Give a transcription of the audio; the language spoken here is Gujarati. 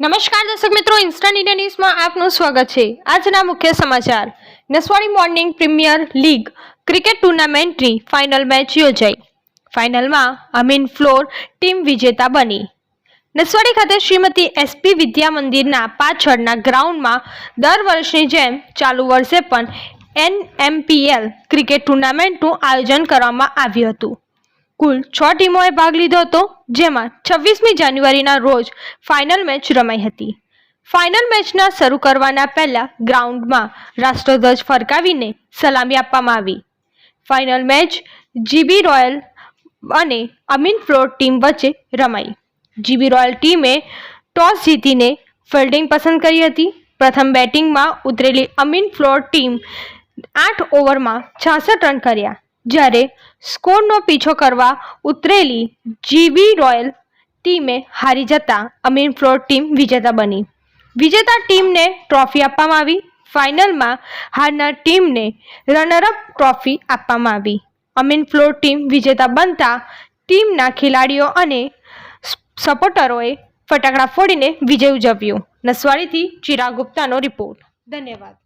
નમસ્કાર દર્શક મિત્રો ઇન્સ્ટન્ટ ઇન્ડિયા ન્યૂઝમાં આપનું સ્વાગત છે. આજના મુખ્ય સમાચાર. Naswadi morning premier league cricket ટુર્નામેન્ટની final match યોજાઈ. ફાઇનલમાં અમીન ફ્લોર ટીમ વિજેતા બની. નસવાડી ખાતે શ્રીમતી એસપી વિદ્યા મંદિરના પાછળના ગ્રાઉન્ડમાં દર વર્ષની જેમ ચાલુ વર્ષે પણ એનએમપીએલ ક્રિકેટ ટુર્નામેન્ટનું આયોજન કરવામાં આવ્યું હતું. કુલ છ ટીમોએ ભાગ લીધો હતો, જેમાં છવ્વીસમી જાન્યુઆરીના રોજ ફાઇનલ મેચ રમાઈ હતી. ફાઇનલ મેચના શરૂ કરવાના પહેલા ગ્રાઉન્ડમાં રાષ્ટ્રધ્વજ ફરકાવીને સલામી આપવામાં આવી. ફાઇનલ મેચ જીબી રોયલ અને અમીન ફ્લોર ટીમ વચ્ચે રમાઈ. જીબી રોયલ ટીમે ટોસ જીતીને ફિલ્ડિંગ પસંદ કરી હતી. પ્રથમ બેટિંગમાં ઉતરેલી અમીન ફ્લોર ટીમ આઠ ઓવરમાં છાસઠ રન કર્યા. જ્યારે સ્કોરનો પીછો કરવા ઉતરેલી જીબી રોયલ ટીમે હારી જતા અમીન ફ્લોર ટીમ વિજેતા બની. વિજેતા ટીમને ટ્રોફી આપવામાં આવી. ફાઇનલમાં હારનાર ટીમને રનરઅપ ટ્રોફી આપવામાં આવી. અમીન ફ્લોર ટીમ વિજેતા બનતા ટીમના ખેલાડીઓ અને સપોર્ટરોએ ફટાકડા ફોડીને વિજય ઉજવ્યો. નસવાડીથી ચિરાગ ગુપ્તાનો રિપોર્ટ. ધન્યવાદ.